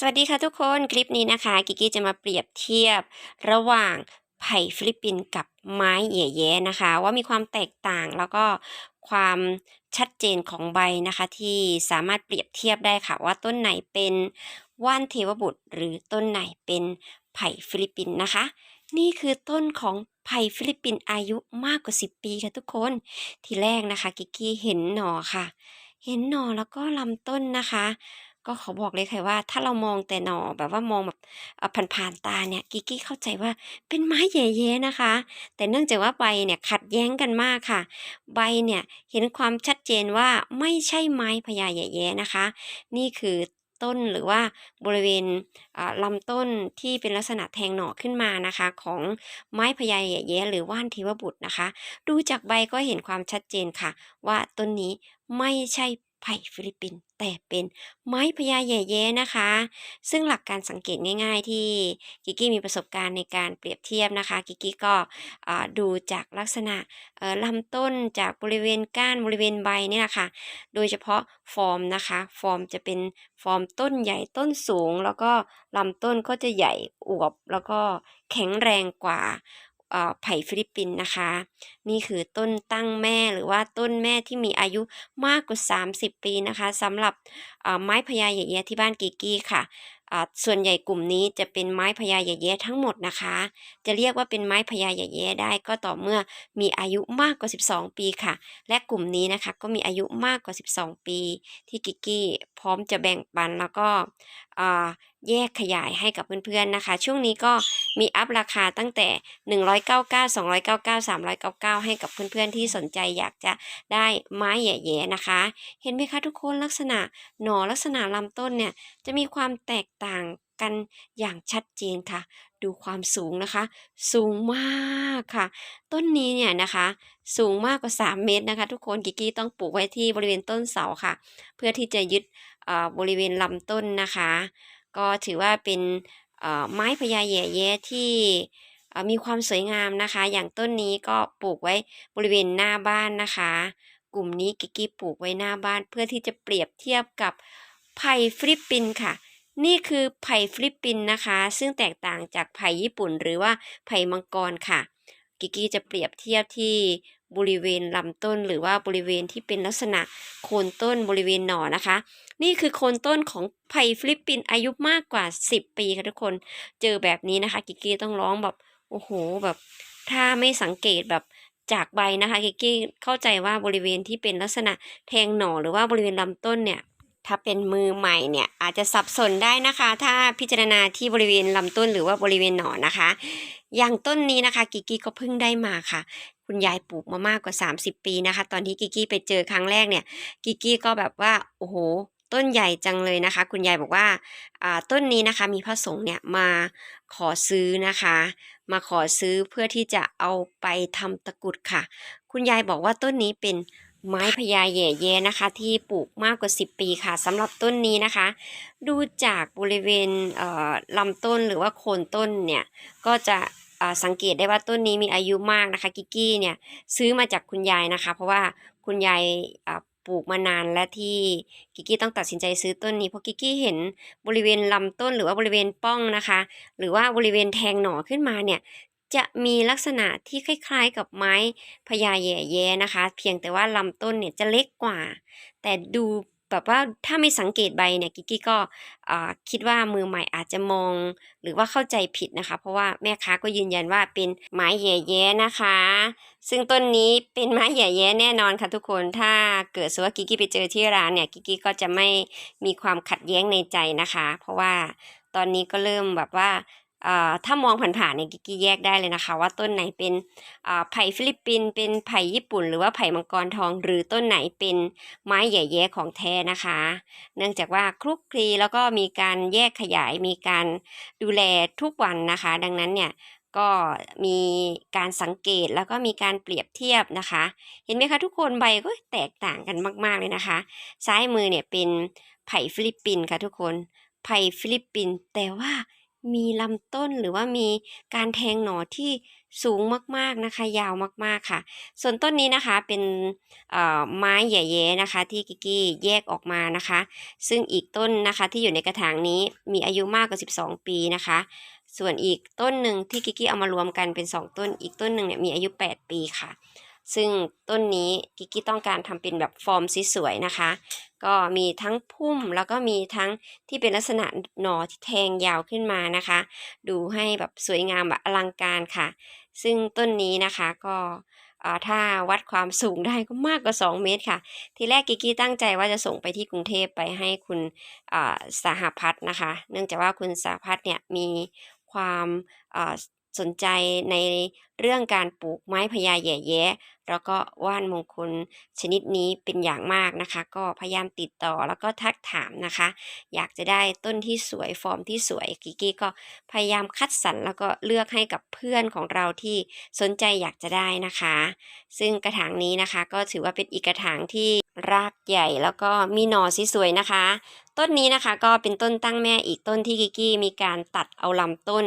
สวัสดีค่ะทุกคนคลิปนี้นะคะ กิกกี้จะมาเปรียบเทียบระหว่างไผ่ฟิลิปปินส์กับไม้แหย่แย้นะคะ ว่ามีความแตกต่างแล้วก็ความชัดเจนของใบนะคะ ที่สามารถเปรียบเทียบได้ค่ะ ว่าต้นไหนเป็นว่านเทวบุตร หรือต้นไหนเป็นไผ่ฟิลิปปินส์นะคะ นี่คือต้นของไผ่ฟิลิปปินส์อายุมากกว่า 10 ปีค่ะทุกคนทีแรกนะคะ กิกกี้เห็นหน่อค่ะ เห็นหน่อแล้วก็ลำต้นนะคะ ก็ขอบอกเลยค่ะว่า ถ้าเรามองแต่หน่อแบบว่ามองแบบผ่านๆตาเนี่ยกิกกี้เข้าใจว่าเป็นไม้แย่ๆนะคะ แต่เนื่องจากว่าใบเนี่ยขัดแย้งกันมากค่ะ ใบเนี่ยเห็นความชัดเจนว่าไม่ใช่ไม้พญาแย่ๆนะคะ นี่คือต้นหรือว่าบริเวณลำต้นที่เป็นลักษณะแทงหน่อขึ้นมานะคะ ของไม้พญาแย่ๆหรือว่านเทวบุตรนะคะ ดูจากใบก็เห็นความชัดเจนค่ะ ว่าต้นนี้ไม่ใช่ ไผ่ฟิลิปปินส์แต่เป็นไม้พญาแหย่แย้นะคะ ซึ่งหลักการสังเกตง่ายๆที่กิกกี้มีประสบการณ์ในการเปรียบเทียบนะคะ กิกกี้ก็ดูจากลักษณะลำต้นจากบริเวณก้านบริเวณใบนี่แหละค่ะ โดยเฉพาะฟอร์มนะคะ ฟอร์มจะเป็นฟอร์มต้นใหญ่ต้นสูง แล้วก็ลำต้นก็จะใหญ่อวบ แล้วก็แข็งแรงกว่าไผ่ฟิลิปปินส์นะคะ นี่คือต้นตั้งแม่หรือว่าต้นแม่ที่มีอายุมากกว่า 30 ปีนะคะสำหรับไม้พญาแหย่แย้ที่บ้านกิกกี้ค่ะส่วนใหญ่กลุ่มนี้จะเป็นไม้พญาแหย่แย้ทั้งหมดนะคะ จะเรียกว่าเป็นไม้พญาแหย่แย้ได้ก็ต่อเมื่อมีอายุมากกว่า 12 ปีค่ะ และกลุ่มนี้นะคะก็มีอายุมากกว่า 12 ปี ที่กิกกี้พร้อมจะแบ่งปันแล้วก็แยกขยายให้กับเพื่อนๆนะคะ ช่วงนี้ก็มีอัพราคาตั้งแต่ 199 299 399ให้กับเพื่อนๆที่สนใจอยากจะได้ไม้แย่ๆนะคะ เห็นไหมคะทุกคนลักษณะหน่อลักษณะลำต้นเนี่ยจะมีความแตกต่างกันอย่างชัดเจนค่ะ ดูความสูงนะคะ สูงมากค่ะ ต้นนี้เนี่ยนะคะ สูงมากกว่า 3 เมตรนะคะ ทุกคนกิกกี้ต้องปลูกไว้ที่บริเวณต้นเสาค่ะ เพื่อที่จะยึดบริเวณลำต้นนะคะ ก็ถือว่าเป็นไม้พญาแย่แย้ที่ มีความสวยงามนะคะ อย่างต้นนี้ก็ปลูกไว้บริเวณหน้าบ้านนะคะ กลุ่มนี้กิกกี้ปลูกไว้หน้าบ้าน เพื่อที่จะเปรียบเทียบกับไผ่ฟิลิปปินส์ค่ะ นี่คือไผ่ฟิลิปปินส์นะคะ ซึ่งแตกต่างจากไผ่ญี่ปุ่น หรือว่าไผ่มังกรค่ะ กิกกี้จะเปรียบเทียบที่บริเวณลำต้นหรือว่าบริเวณที่เป็นลักษณะโคนต้นบริเวณหน่อนะคะ นี่คือโคนต้นของไผ่ฟิลิปปินส์อายุมากกว่า 10 ปีค่ะทุกคน เจอแบบนี้นะคะ กิกกี้ต้องร้องแบบ โอ้โหแบบ ถ้าไม่สังเกตแบบจากใบนะคะกิกกี้เข้าใจว่าบริเวณที่เป็นลักษณะแทงหน่อหรือว่าบริเวณลำต้นเนี่ยถ้าเป็นมือใหม่เนี่ยอาจจะสับสนได้นะคะ ถ้าพิจารณาที่บริเวณลำต้นหรือว่าบริเวณหน่อนะคะ อย่างต้นนี้นะคะ กิกกี้ก็เพิ่งได้มาค่ะ คุณยายปลูกมามากกว่า 30 ปีนะคะ ตอนที่กิกกี้ไปเจอครั้งแรกเนี่ย กิกกี้ก็แบบว่าโอ้โห ต้นใหญ่จังเลยนะคะ คุณยายบอกว่าต้นนี้นะคะมีพระสงฆ์เนี่ยมาขอซื้อนะคะ มาขอซื้อเพื่อที่จะเอาไปทำตะกรุดค่ะ คุณยายบอกว่าต้นนี้เป็นไม้พญาแย่แย้นะคะ ที่ปลูกมากกว่า 10 ปีค่ะสำหรับต้นนี้นะคะ ดูจากบริเวณเอ่อลำต้นหรือว่าโคนต้นเนี่ยก็จะสังเกตได้ว่าต้นนี้มีอายุมากนะคะ กิกกี้เนี่ยซื้อมาจากคุณยายนะคะ เพราะว่าคุณยายาปลูกมานานและที่กิกกี้ต้องตัดสินใจซื้อต้นนี้เพราะกิกกี้เห็นบริเวณลำต้นหรือว่าบริเวณป้องนะคะ หรือว่าบริเวณแทงหน่อขึ้นมาเนี่ยจะมีลักษณะที่คล้ายๆกับไม้พญาแย่แยนะคะ เพียงแต่ว่าลำต้นเนี่ยจะเล็กกว่า แต่ดู แบบว่าถ้าไม่สังเกตใบเนี่ยกิกกี้ก็อ่าคิดว่ามือใหม่อาจจะมอง หรือว่าเข้าใจผิดนะคะ เพราะว่าแม่ค้าก็ยืนยันว่าเป็นไม้แหย่แย้นะคะ ซึ่งต้นนี้เป็นไม้แหย่แย้แน่นอนค่ะทุกคนถ้าเกิดสมมติว่ากิกกี้ไปเจอที่ร้านเนี่ยกิกกี้ก็จะไม่มีความขัดแย้งในใจนะคะ เพราะว่าตอนนี้ก็เริ่มแบบว่า ถ้ามองผ่านๆเนี่ยกิกกี้แยกได้เลยนะคะ ว่าต้นไหนเป็นไผ่ฟิลิปปินส์เป็นไผ่ญี่ปุ่น หรือว่าไผ่มังกรทอง หรือต้นไหนเป็นไม้ใหญ่แย้ของแท้นะคะ เนื่องจากว่าคลุกคลีแล้วก็มีการแยกขยายมีการดูแลทุกวันนะคะ ดังนั้นเนี่ยก็มีการสังเกตแล้วก็มีการเปรียบเทียบนะคะ เห็นไหมคะทุกคนใบก็แตกต่างกันมาก ๆเลยนะคะ ซ้ายมือเนี่ยเป็นไผ่ฟิลิปปินส์ค่ะทุกคนไผ่ฟิลิปปินส์แต่ว่า มีลำต้นหรือว่ามีการแทงหน่อที่สูงมากๆนะคะ ยาวมากๆค่ะ ส่วนต้นนี้นะคะเป็นเอ่อไม้แหย่แย้นะคะ ที่กิกกี้แยกออกมานะคะ ซึ่งอีกต้นนะคะที่อยู่ในกระถางนี้มีอายุมากกว่า 12 ปีนะคะ ส่วนอีกต้นหนึ่งที่กิกี้เอามารวมกันเป็น 2 ต้นอีกต้นหนึ่งเนี่ยมีอายุ 8 ปีค่ะ ซึ่งต้นนี้กิกกี้ต้องการทำเป็นแบบฟอร์มสวยๆนะคะ ก็มีทั้งพุ่มแล้วก็มีทั้งที่เป็นลักษณะหน่อที่แทงยาวขึ้นมานะคะ ดูให้แบบสวยงามแบบอลังการค่ะ ซึ่งต้นนี้นะคะก็อ่าถ้าวัดความสูงได้ก็มากกว่า 2 เมตรค่ะ ทีแรกกิกกี้ตั้งใจว่าจะส่งไปที่กรุงเทพไปให้คุณอ่าสหพัฒน์นะคะ เนื่องจากว่าคุณสหพัฒน์เนี่ยมีความอ่า สนใจในเรื่องการปลูกไม้พญาแย่แย้แล้วก็ว่านมงคลชนิดนี้เป็นอย่างมากนะคะ ก็พยายามติดต่อแล้วก็ทักถามนะคะ อยากจะได้ต้นที่สวยฟอร์มที่สวยกิกกี้ก็พยายามคัดสรรแล้วก็เลือกให้กับเพื่อนของเราที่สนใจอยากจะได้นะคะ ซึ่งกระถางนี้นะคะ ก็ถือว่าเป็นอีกกระถางที่รากใหญ่แล้วก็มีหน่อสวยๆนะคะ ต้นนี้นะคะก็เป็นต้นตั้งแม่อีกต้นที่กิกี้มีการตัดเอาลำต้น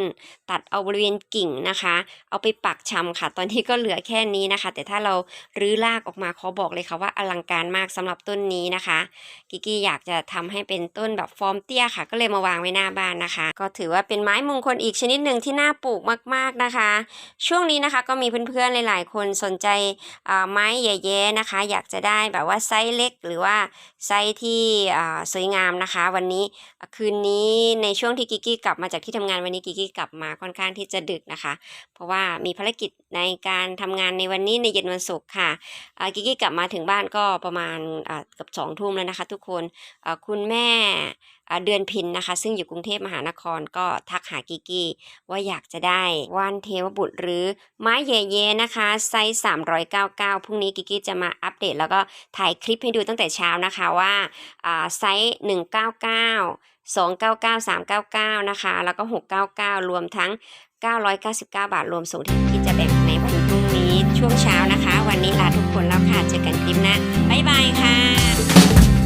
ตัดเอาบริเวณกิ่งนะคะ เอาไปปักชำค่ะ ตอนนี้ก็เหลือแค่นี้นะคะ แต่ถ้าเรารื้อรากออกมาขอบอกเลยค่ะว่าอลังการมากสำหรับต้นนี้นะคะ กิกี้อยากจะทำให้เป็นต้นแบบฟอร์มเตี้ยค่ะ ก็เลยมาวางไว้หน้าบ้านนะคะ ก็ถือว่าเป็นไม้มงคลอีกชนิดหนึ่งที่น่าปลูกมาก ๆนะคะ ช่วงนี้นะคะก็มีเพื่อนๆหลายๆ คนสนใจไม้แย่ๆนะคะ อยากจะได้แบบว่าไซส์เล็กหรือว่าไซส์ที่สวยงามนะคะ วันนี้คืนนี้ในช่วงที่กิกกี้กลับมาจากที่ทำงานวันนี้กิกกี้กลับมาค่อนข้างที่จะดึกนะคะ เพราะว่ามีภารกิจในการทำงานในวันนี้ในเย็นวันศุกร์ค่ะกิกกี้กลับมาถึงบ้านก็ประมาณเกับสองทุ่มแล้วนะคะ ทุกคนคุณแม่เดือนพินนะคะ ซึ่งอยู่กรุงเทพมหานครก็ทักหากิกกี้ว่าอยากจะได้ว่านเทวบุตรหรือไม้เย่ๆนะคะไซส์399 พรุ่งนี้กิกกี้จะมาอัปเดต แล้วก็ถ่ายคลิปให้ดูตั้งแต่เช้านะคะว่าอ่าไซส์299 299 399 นะคะ แล้วก็ 699 รวมทั้ง 999 บาท รวมส่งที่พี่จะแบ่งในวันพรุ่งนี้ช่วงเช้านะคะ วันนี้ลาทุกคนแล้วค่ะ เจอกันคลิปหน้าบ๊ายบายค่ะ